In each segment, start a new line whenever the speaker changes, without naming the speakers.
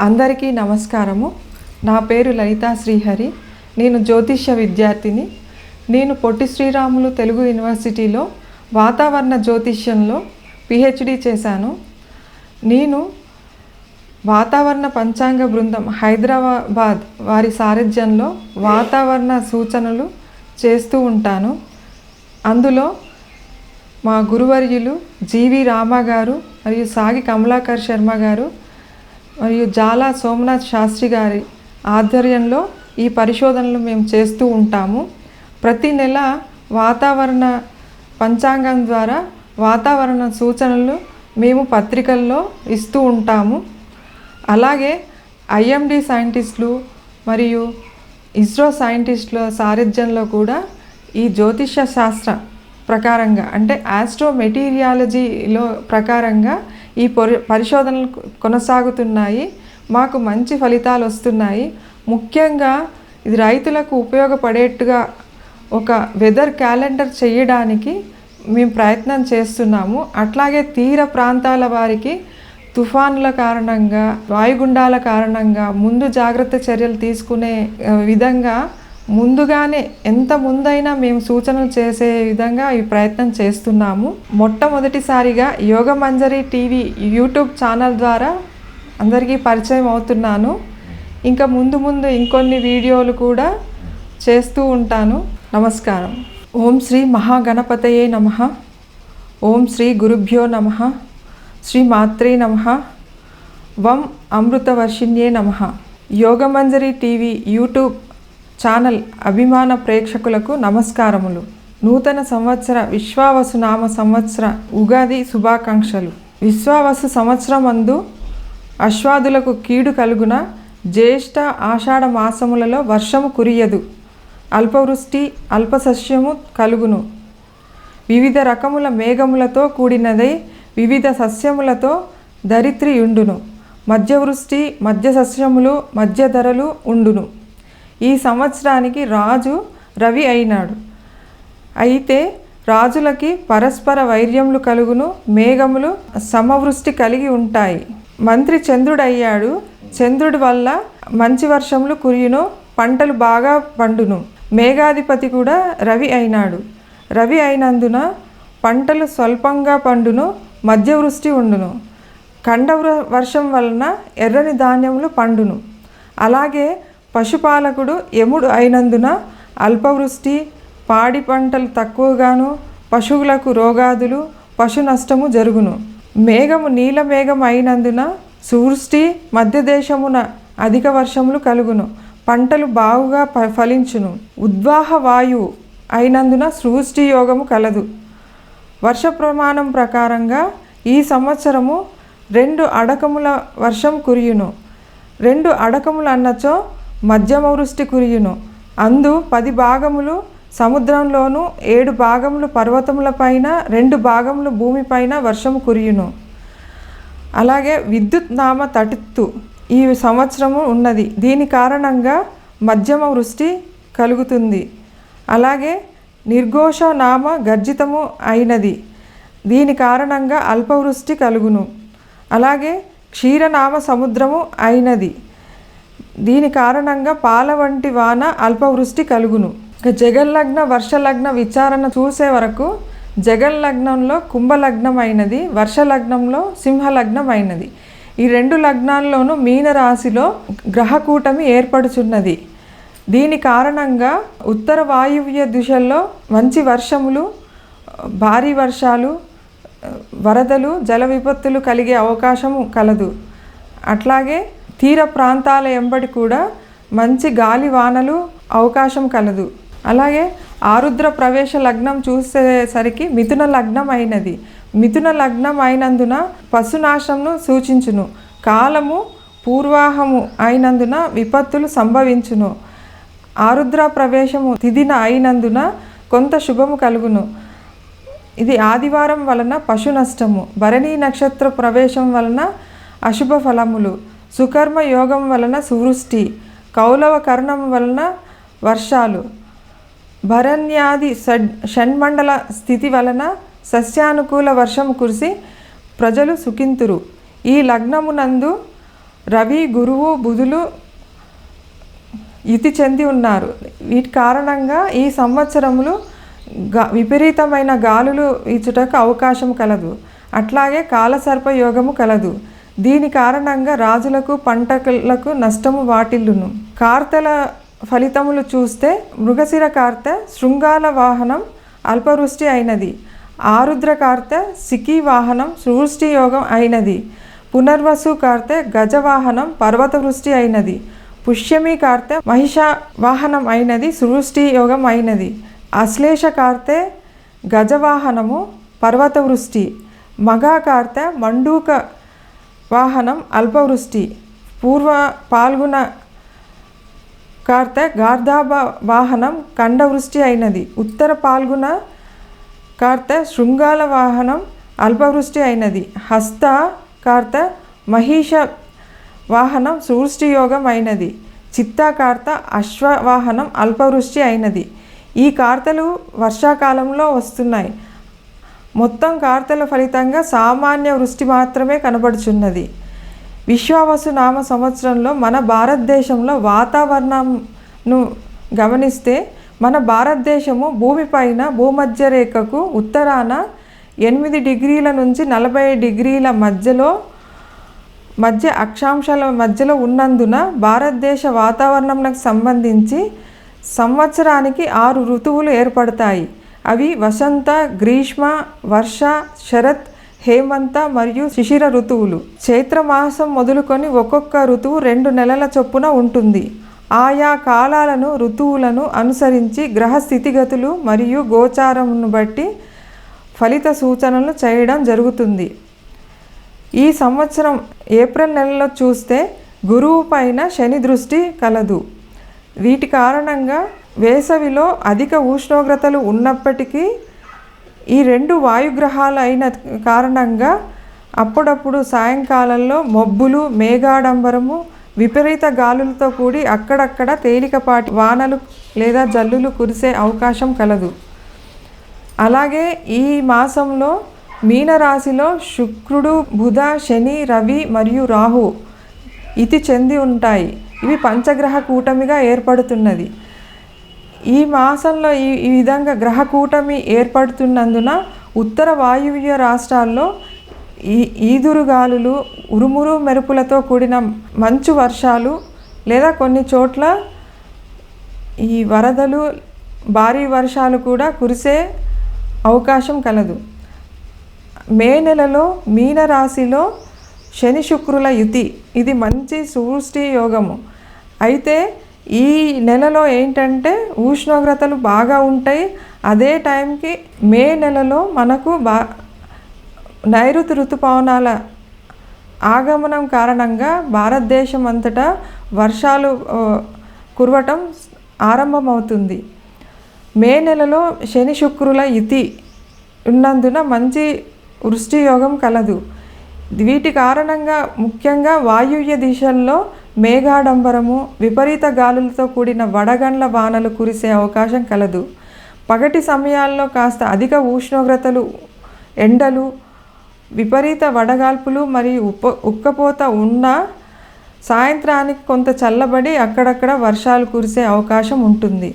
అందరికీ నమస్కారము. నా పేరు లలితా శ్రీహరి. నేను జ్యోతిష్య విద్యార్థిని. నేను పొట్టి శ్రీరాములు తెలుగు యూనివర్సిటీలో వాతావరణ జ్యోతిష్యంలో పిహెచ్డి చేశాను. నేను వాతావరణ పంచాంగ బృందం హైదరాబాద్ వారి సారథ్యంలో వాతావరణ సూచనలు చేస్తూ ఉంటాను. అందులో మా గురువర్యులు జీవి రామ గారు మరియు సాగి కమలాకర్ శర్మ గారు మరియు జాలా సోమనాథ్ శాస్త్రి గారి ఆధ్వర్యంలో ఈ పరిశోధనలు మేము చేస్తూ ఉంటాము. ప్రతి నెల వాతావరణ పంచాంగం ద్వారా వాతావరణ సూచనలు మేము పత్రికల్లో ఇస్తూ ఉంటాము. అలాగే ఐఎండి సైంటిస్టులు మరియు ఇస్రో సైంటిస్టుల సారథ్యంలో కూడా ఈ జ్యోతిష శాస్త్ర ప్రకారంగా అంటే ఆస్ట్రో మెటీరియాలజీలో ప్రకారంగా ఈ పరి పరిశోధనలు కొనసాగుతున్నాయి. మాకు మంచి ఫలితాలు వస్తున్నాయి. ముఖ్యంగా ఇది రైతులకు ఉపయోగపడేట్టుగా ఒక వెదర్ క్యాలెండర్ చేయడానికి మేము ప్రయత్నం చేస్తున్నాము. అట్లాగే తీర ప్రాంతాల వారికి తుఫానుల కారణంగా వాయుగుండాల కారణంగా ముందు జాగ్రత్త చర్యలు తీసుకునే విధంగా ముందుగానే ఎంత ముందైనా మేము సూచనలు చేసే విధంగా ఈ ప్రయత్నం చేస్తున్నాము. మొట్టమొదటిసారిగా Yoga Manjari TV YouTube channel ద్వారా అందరికీ పరిచయం అవుతున్నాను. ఇంకా ముందు ముందు ఇంకొన్ని వీడియోలు కూడా చేస్తూ ఉంటాను. నమస్కారం. ఓం శ్రీ మహాగణపతయే నమ. ఓం శ్రీ గురుభ్యో నమ. శ్రీ మాత్రే నమ. వం అమృతవర్షిణ్యే నమ. యోగమంజరి టీవీ యూట్యూబ్ ఛానల్ అభిమాన ప్రేక్షకులకు నమస్కారములు. నూతన సంవత్సర విశ్వావసు నామ సంవత్సర ఉగాది శుభాకాంక్షలు. విశ్వావసు సంవత్సరమందు అశ్వాదులకు కీడు కలుగున జ్యేష్ఠ ఆషాఢ మాసములలో వర్షము కురియదు. అల్పవృష్టి అల్పసస్యము కలుగును. వివిధ రకముల మేఘములతో కూడినదై వివిధ సస్యములతో దరిత్రి ఉండును మధ్యవృష్టి మధ్య సస్యములు మధ్య ధరలు ఉండును. ఈ సంవత్సరానికి రాజు రవి అయినాడు. అయితే రాజులకి పరస్పర వైర్యములు కలుగును మేఘములు సమవృష్టి కలిగి ఉంటాయి. మంత్రి చంద్రుడయ్యాడు. చంద్రుడి వల్ల మంచి వర్షములు కురియును పంటలు బాగా పండును. మేఘాధిపతి కూడా రవి అయినాడు. రవి అయినందున పంటలు స్వల్పంగా పండును మధ్యవృష్టి ఉండును. కండ వృ- వర్షం వలన ఎర్రని ధాన్యములు పండును. అలాగే పశుపాలకుడు యముడు అయినందున అల్పవృష్టి పాడి పంటలు తక్కువగాను పశువులకు రోగాదులు పశు నష్టము జరుగును. మేఘము నీల మేఘం అయినందున సువృష్టి మధ్యదేశమున అధిక వర్షములు కలుగును. పంటలు బాగుగా ప- ఫలించును. ఉద్వాహ వాయువు అయినందున సృష్టి యోగము కలదు. వర్ష ప్రమాణం ప్రకారంగా ఈ సంవత్సరము రెండు అడకముల వర్షం కురియును. రెండు అడకములు అన్నచో మధ్యమ వృష్టి కురియును. అందు పది భాగములు సముద్రంలోను ఏడు భాగములు పర్వతములపైన రెండు భాగములు భూమిపైన వర్షము కురియును. అలాగే విద్యుత్ నామ తటిత్తు ఈ సంవత్సరము ఉన్నది. దీని కారణంగా మధ్యమ వృష్టి కలుగుతుంది. అలాగే నిర్ఘోష నామ గర్జితము అయినది. దీని కారణంగా అల్పవృష్టి కలుగును. అలాగే క్షీరనామ సముద్రము అయినది. దీని కారణంగా పాల వంటి వాన అల్పవృష్టి కలుగును. ఇక జగల్లగ్న వర్షలగ్న విచారణ చూసే వరకు జగల్లగ్నంలో కుంభలగ్నమైనది వర్షలగ్నంలో సింహలగ్నమైనది. ఈ రెండు లగ్నాల్లోనూ మీనరాశిలో గ్రహకూటమి ఏర్పడుచున్నది. దీని కారణంగా ఉత్తర వాయువ్య దిశల్లో మంచి వర్షములు భారీ వర్షాలు వరదలు జల విపత్తులు కలిగే అవకాశము కలదు. అట్లాగే తీర ప్రాంతాల ఎంబడి కూడా మంచి గాలి వానలు అవకాశం కలదు. అలాగే ఆరుద్ర ప్రవేశ లగ్నం చూసేసరికి మిథున లగ్నం అయినది. మిథున లగ్నం అయినందున పశునాశంను సూచించును. కాలము పూర్వాహము అయినందున విపత్తులు సంభవించును. ఆరుద్ర ప్రవేశము తిదిన అయినందున కొంత శుభము కలుగును. ఇది ఆదివారం వలన పశు నష్టము భరణీ నక్షత్ర ప్రవేశం వలన అశుభ ఫలములు. సుకర్మ యోగం వలన సువృష్టి కౌలవ కర్ణం వలన వర్షాలు భరణ్యాది షడ్ షణ్మండల స్థితి వలన సస్యానుకూల వర్షం కురిసి ప్రజలు సుఖింతురు. ఈ లగ్నమునందు రవి గురువు బుధులు ఇతి చెంది ఉన్నారు. వీటి కారణంగా ఈ సంవత్సరములు గా విపరీతమైన గాలులు ఇచ్చుటకు అవకాశం కలదు. అట్లాగే కాలసర్ప యోగము కలదు. దీని కారణంగా రాజులకు పంటలకు నష్టము వాటిల్లును. కార్తెల ఫలితములు చూస్తే మృగశిర కార్తె శృంగాల వాహనం అల్పవృష్టి అయినది. ఆరుద్ర కార్తె సికి వాహనం సృష్టి యోగం అయినది. పునర్వసు కార్తె గజవాహనం పర్వత వృష్టి అయినది. పుష్యమి కార్తె మహిష వాహనం అయినది సృష్టి యోగం అయినది. అశ్లేష కార్తె గజవాహనము పర్వత వృష్టి. మగా కార్తె మండూక వాహనం అల్పవృష్టి. పూర్వ పాల్గొన కార్త గార్ధాబ వాహనం కండవృష్టి అయినది. ఉత్తర పాల్గొన కార్త శృంగాల వాహనం అల్పవృష్టి అయినది. హస్త కార్త మహిష వాహనం సూష్టియోగం అయినది. చిత్తాకార్త అశ్వవాహనం అల్పవృష్టి అయినది. ఈ కార్తలు వర్షాకాలంలో వస్తున్నాయి. మొత్తం కార్తెల ఫలితంగా సామాన్య వృష్టి మాత్రమే కనబడుచున్నది. విశ్వావసు నామ సంవత్సరంలో మన భారతదేశంలో వాతావరణంను గమనిస్తే మన భారతదేశము భూమిపైన భూమధ్య రేఖకు ఉత్తరాన ఎనిమిది డిగ్రీల నుంచి నలభై డిగ్రీల మధ్యలో మధ్య అక్షాంశాల మధ్యలో ఉన్నందున భారతదేశ వాతావరణంకు సంబంధించి సంవత్సరానికి ఆరు ఋతువులు ఏర్పడతాయి. అవి వసంత గ్రీష్మ వర్ష శరత్ హేమంత మరియు శిశిర ఋతువులు. చైత్రమాసం మొదలుకొని ఒక్కొక్క ఋతువు రెండు నెలల చొప్పున ఉంటుంది. ఆయా కాలాలను ఋతువులను అనుసరించి గ్రహ స్థితిగతులు మరియు గోచారమును బట్టి ఫలిత సూచనలు చేయడం జరుగుతుంది. ఈ సంవత్సరం ఏప్రిల్ నెలలో చూస్తే గురువు పైన శని దృష్టి కలదు. వీటి కారణంగా వేసవిలో అధిక ఉష్ణోగ్రతలు ఉన్నప్పటికీ ఈ రెండు వాయుగ్రహాలు అయిన కారణంగా అప్పుడప్పుడు సాయంకాలంలో మబ్బులు మేఘాడంబరము విపరీత గాలులతో కూడి అక్కడక్కడ తేలికపాటి వానలు లేదా జల్లులు కురిసే అవకాశం కలదు. అలాగే ఈ మాసంలో మీనరాశిలో శుక్రుడు బుధ శని రవి మరియు రాహు ఇతి చెంది ఉంటాయి. ఇవి పంచగ్రహ కూటమిగా ఏర్పడుతున్నది. ఈ మాసంలో ఈ ఈ విధంగా గ్రహ కూటమి ఏర్పడుతున్నందున ఉత్తర వాయువ్య రాష్ట్రాల్లో ఈ ఈదురుగాలులు ఉరుమురు మెరుపులతో కూడిన మంచు వర్షాలు లేదా కొన్ని చోట్ల ఈ వరదలు భారీ వర్షాలు కూడా కురిసే అవకాశం కలదు. మే నెలలో మీనరాశిలో శని శుక్రుల యుతి. ఇది మంచి సృష్టి యోగము. అయితే ఈ నెలలో ఏంటంటే ఉష్ణోగ్రతలు బాగా ఉంటాయి. అదే టైంకి మే నెలలో మనకు బా నైరుతి ఋతుపవనాల ఆగమనం కారణంగా భారతదేశం అంతటా వర్షాలు కురవటం ఆరంభమవుతుంది. మే నెలలో శని శుక్రుల ఇతి ఉన్నందున మంచి వృష్టి యోగం కలదు. వీటి కారణంగా ముఖ్యంగా వాయువ్య దిశల్లో మేఘాడంబరము విపరీత గాలులతో కూడిన వడగండ్ల వానలు కురిసే అవకాశం కలదు. పగటి సమయాల్లో కాస్త అధిక ఉష్ణోగ్రతలు ఎండలు విపరీత వడగాల్పులు మరియు ఉప్ప ఉక్కపోత ఉన్నా సాయంత్రానికి కొంత చల్లబడి అక్కడక్కడ వర్షాలు కురిసే అవకాశం ఉంటుంది.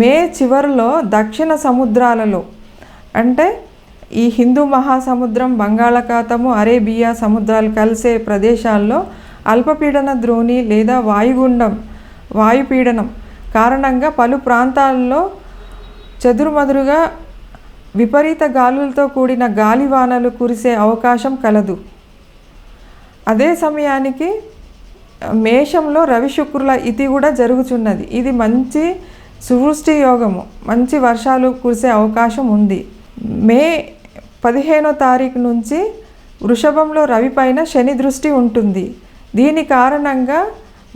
మే చివరిలో దక్షిణ సముద్రాలలో అంటే ఈ హిందూ మహాసముద్రం బంగాళాఖాతము అరేబియా సముద్రాలు కలిసే ప్రదేశాల్లో అల్పపీడన ద్రోణి లేదా వాయుగుండం వాయుపీడనం కారణంగా పలు ప్రాంతాల్లో చెదురుమదురుగా విపరీత గాలులతో కూడిన గాలివానలు కురిసే అవకాశం కలదు. అదే సమయానికి మేషంలో రవి శుక్రుల ఇది కూడా జరుగుతున్నది ఇది మంచి సువృష్టి యోగము మంచి వర్షాలు కురిసే అవకాశం ఉంది. మే పదిహేనో తారీఖు నుంచి వృషభంలో రవి పైన శని దృష్టి ఉంటుంది. దీని కారణంగా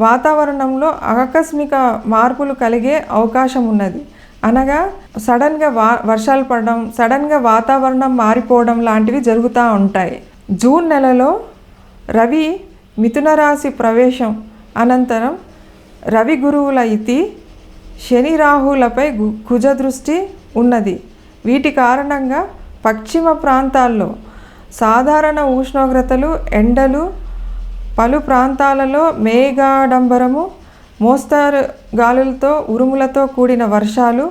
వాతావరణంలో ఆకస్మిక మార్పులు కలిగే అవకాశం ఉన్నది. అనగా సడన్గా వా వర్షాలు పడడం సడన్గా వాతావరణం మారిపోవడం లాంటివి జరుగుతూ ఉంటాయి. జూన్ నెలలో రవి మిథున రాశి ప్రవేశం అనంతరం రవి గురువుల ఇతి శని రాహులపై గు- కుజ దృష్టి ఉన్నది. వీటి కారణంగా పశ్చిమ ప్రాంతాల్లో సాధారణ ఉష్ణోగ్రతలు ఎండలు పలు ప్రాంతాలలో మేఘాడంబరము మోస్తారు గాలులతో ఉరుములతో కూడిన వర్షాలు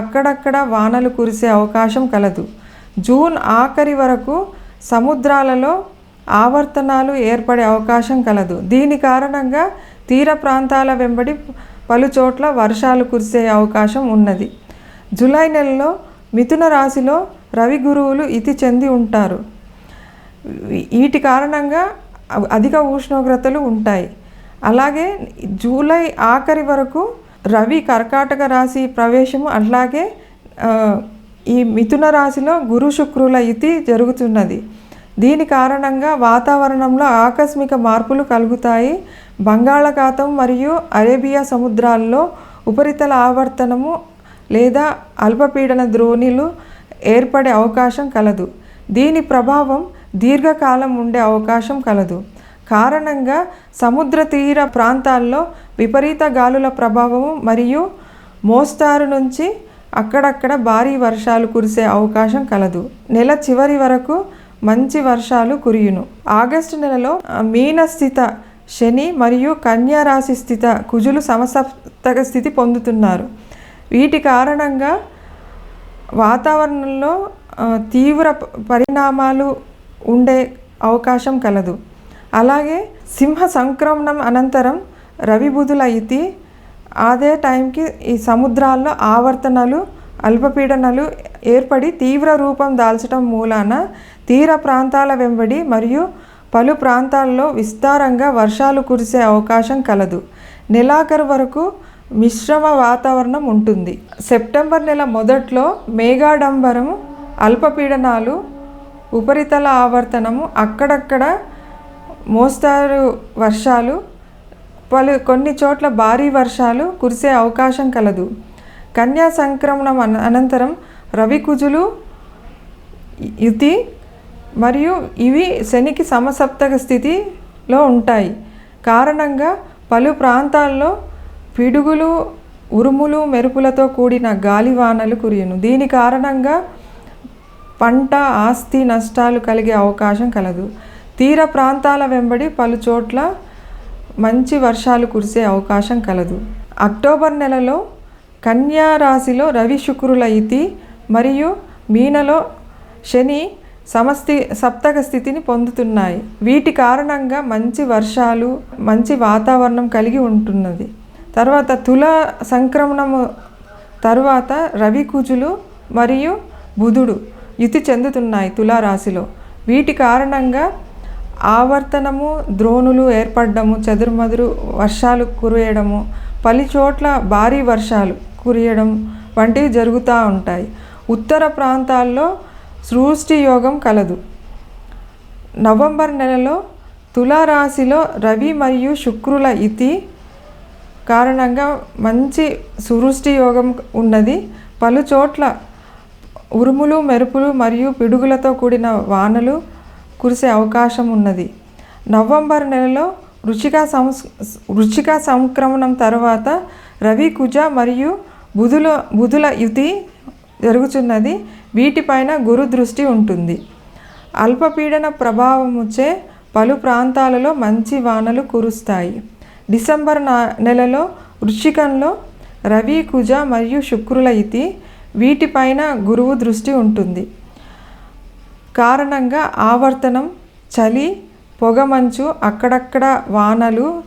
అక్కడక్కడ వానలు కురిసే అవకాశం కలదు. జూన్ ఆఖరి వరకు సముద్రాలలో ఆవర్తనాలు ఏర్పడే అవకాశం కలదు. దీని కారణంగా తీర ప్రాంతాల వెంబడి పలు చోట్ల వర్షాలు కురిసే అవకాశం ఉన్నది. జూలై నెలలో మిథున రాశిలో రవి గురువులు ఇతి చెంది ఉంటారు. వీటి కారణంగా అధిక ఉష్ణోగ్రతలు ఉంటాయి. అలాగే జూలై ఆఖరి వరకు రవి కర్కాటక రాశి ప్రవేశము అట్లాగే ఈ మిథున రాశిలో గురు శుక్రుల ఇతి జరుగుతున్నది. దీని కారణంగా వాతావరణంలో ఆకస్మిక మార్పులు కలుగుతాయి. బంగాళాఖాతం మరియు అరేబియా సముద్రాల్లో ఉపరితల ఆవర్తనము లేదా అల్పపీడన ద్రోణిలు ఏర్పడే అవకాశం కలదు. దీని ప్రభావం దీర్ఘకాలం ఉండే అవకాశం కలదు. కారణంగా సముద్ర తీర ప్రాంతాల్లో విపరీత గాలుల ప్రభావం మరియు మోస్తారు నుంచి అక్కడక్కడ భారీ వర్షాలు కురిసే అవకాశం కలదు. నెల చివరి వరకు మంచి వర్షాలు కురియును. ఆగస్టు నెలలో మీనస్థిత మీన స్థిత శని మరియు కన్యారాశి స్థిత కుజులు సమసప్తక స్థితి పొందుతున్నారు. వీటి కారణంగా వాతావరణంలో తీవ్ర పరిణామాలు ఉండే అవకాశం కలదు. అలాగే సింహ సంక్రమణం అనంతరం రవి ఇతి అదే టైంకి ఈ సముద్రాల్లో ఆవర్తనలు అల్పపీడనలు ఏర్పడి తీవ్ర రూపం దాల్చడం మూలాన తీర ప్రాంతాల వెంబడి మరియు పలు ప్రాంతాల్లో విస్తారంగా వర్షాలు కురిసే అవకాశం కలదు. నెలాఖరు వరకు మిశ్రమ వాతావరణం ఉంటుంది. సెప్టెంబర్ నెల మొదట్లో మేఘాడంబరము అల్పపీడనాలు ఉపరితల ఆవర్తనము అక్కడక్కడ మోస్తారు వర్షాలు పలు కొన్ని చోట్ల భారీ వర్షాలు కురిసే అవకాశం కలదు. కన్యా సంక్రమణం అనంతరం రవి కుజులు యుతి మరియు ఇవి శనికి సమసప్తక స్థితిలో ఉంటాయి. కారణంగా పలు ప్రాంతాల్లో పిడుగులు ఉరుములు మెరుపులతో కూడిన గాలివానలు కురియును. దీని కారణంగా పంట ఆస్తి నష్టాలు కలిగే అవకాశం కలదు. తీర ప్రాంతాల వెంబడి పలు చోట్ల మంచి వర్షాలు కురిసే అవకాశం కలదు. అక్టోబర్ నెలలో కన్యా రాశిలో రవి శుక్రుల ఇతి మరియు మీనలో శని సమస్తి సప్తక స్థితిని పొందుతున్నాయి. వీటి కారణంగా మంచి వర్షాలు మంచి వాతావరణం కలిగి ఉంటున్నది. తర్వాత తుల సంక్రమణము తరువాత రవి కుజులు మరియు బుధుడు. యుతి చెందుతున్నాయి తులారాశిలో. వీటి కారణంగా ఆవర్తనము ద్రోణులు ఏర్పడము చెదురుమదురు వర్షాలు కురియడము పలు చోట్ల భారీ వర్షాలు కురియడం వంటివి జరుగుతూ ఉంటాయి. ఉత్తర ప్రాంతాల్లో సృష్టి యోగం కలదు. నవంబర్ నెలలో తులారాశిలో రవి మరియు శుక్రుల ఇతి కారణంగా మంచి సృష్టి యోగం ఉన్నది. పలు చోట్ల ఉరుములు మెరుపులు మరియు పిడుగులతో కూడిన వానలు కురిసే అవకాశం ఉన్నది. నవంబర్ నెలలో రుచిక సంస్ రుచిక సంక్రమణం తర్వాత రవి కుజ మరియు బుధుల బుధుల యుతి జరుగుతున్నది వీటిపైన గురు దృష్టి ఉంటుంది. అల్పపీడన ప్రభావముచే పలు ప్రాంతాలలో మంచి వానలు కురుస్తాయి. డిసెంబర్ నా నెలలో వృశ్చికంలో రవి కుజ మరియు శుక్రుల ఇతి వీటిపైన గురువు దృష్టి ఉంటుంది. కారణంగా ఆవర్తనం చలి పొగమంచు అక్కడక్కడ వానలు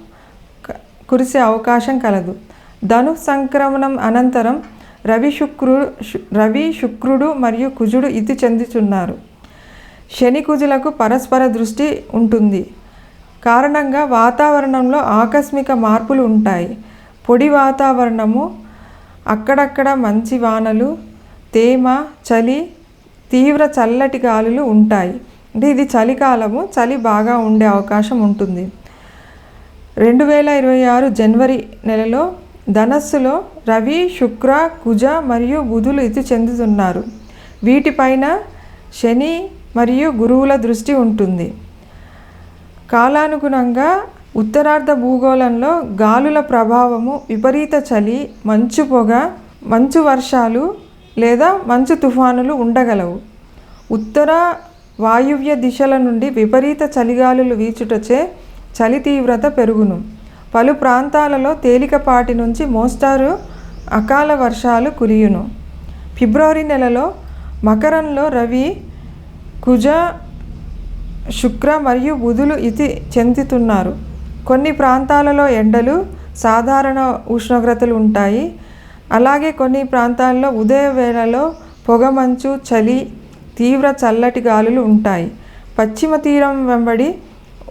కురిసే అవకాశం కలదు. ధను సంక్రమణం అనంతరం రవి శుక్రుడు రవి శుక్రుడు మరియు కుజుడు ఇతి చెందుతున్నారు శని కుజులకు పరస్పర దృష్టి ఉంటుంది. కారణంగా వాతావరణంలో ఆకస్మిక మార్పులు ఉంటాయి. పొడి వాతావరణము అక్కడక్కడ మంచి వానలు తేమ చలి తీవ్ర చల్లటి గాలులు ఉంటాయి. అంటే ఇది చలికాలము చలి బాగా ఉండే అవకాశం ఉంటుంది. రెండు వేల ఇరవై ఆరు జనవరి నెలలో ధనస్సులో రవి శుక్ర కుజ మరియు బుధులు ఇది చెందుతున్నారు. వీటిపైన శని మరియు గురువుల దృష్టి ఉంటుంది. కాలానుగుణంగా ఉత్తరార్ధ భూగోళంలో గాలుల ప్రభావము విపరీత చలి మంచు పొగ మంచు వర్షాలు లేదా మంచు తుఫానులు ఉండగలవు. ఉత్తర వాయువ్య దిశల నుండి విపరీత చలిగాలులు వీచుటచే చలి తీవ్రత పెరుగును. పలు ప్రాంతాలలో తేలికపాటి నుంచి మోస్తారు అకాల వర్షాలు కురియును. ఫిబ్రవరి నెలలో మకరంలో రవి కుజ శుక్ర మరియు బుధులు ఇతి చెందుతున్నారు. కొన్ని ప్రాంతాలలో ఎండలు సాధారణ ఉష్ణోగ్రతలు ఉంటాయి అలాగే కొన్ని ప్రాంతాల్లో ఉదయ వేళలో పొగమంచు చలి తీవ్ర చల్లటి గాలులు ఉంటాయి. పశ్చిమ తీరం వెంబడి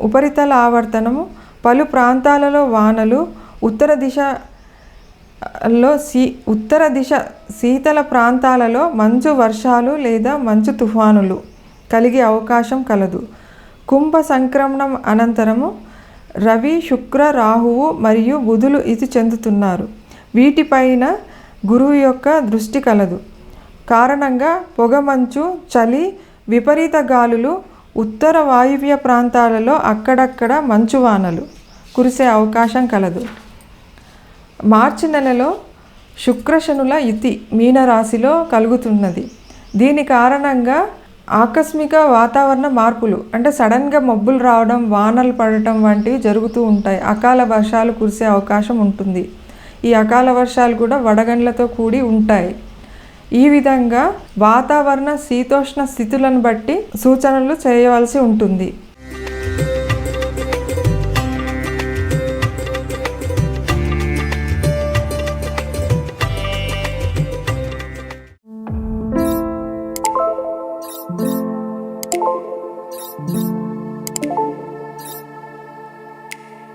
ఉపరితల ఆవర్తనము పలు ప్రాంతాలలో వానలు ఉత్తర దిశలో సీ ఉత్తర దిశ శీతల ప్రాంతాలలో మంచు వర్షాలు లేదా మంచు తుఫానులు కలిగే అవకాశం కలదు. కుంభ సంక్రమణం అనంతరము రవి శుక్ర రాహువు మరియు బుధులు ఇది చెందుతున్నారు. వీటిపైన గురువు యొక్క దృష్టి కలదు. కారణంగా పొగమంచు చలి విపరీత గాలులు ఉత్తర వాయువ్య ప్రాంతాలలో అక్కడక్కడ మంచువానలు కురిసే అవకాశం కలదు. మార్చి నెలలో శుక్రశనుల ఇతి మీనరాశిలో కలుగుతున్నది. దీని కారణంగా ఆకస్మిక వాతావరణ మార్పులు అంటే సడన్గా మబ్బులు రావడం వానలు పడటం వంటివి జరుగుతూ ఉంటాయి. అకాల వర్షాలు కురిసే అవకాశం ఉంటుంది. ఈ అకాల వర్షాలు కూడా వడగండ్లతో కూడి ఉంటాయి. ఈ విధంగా వాతావరణ శీతోష్ణ స్థితులను బట్టి సూచనలు చేయవలసి ఉంటుంది.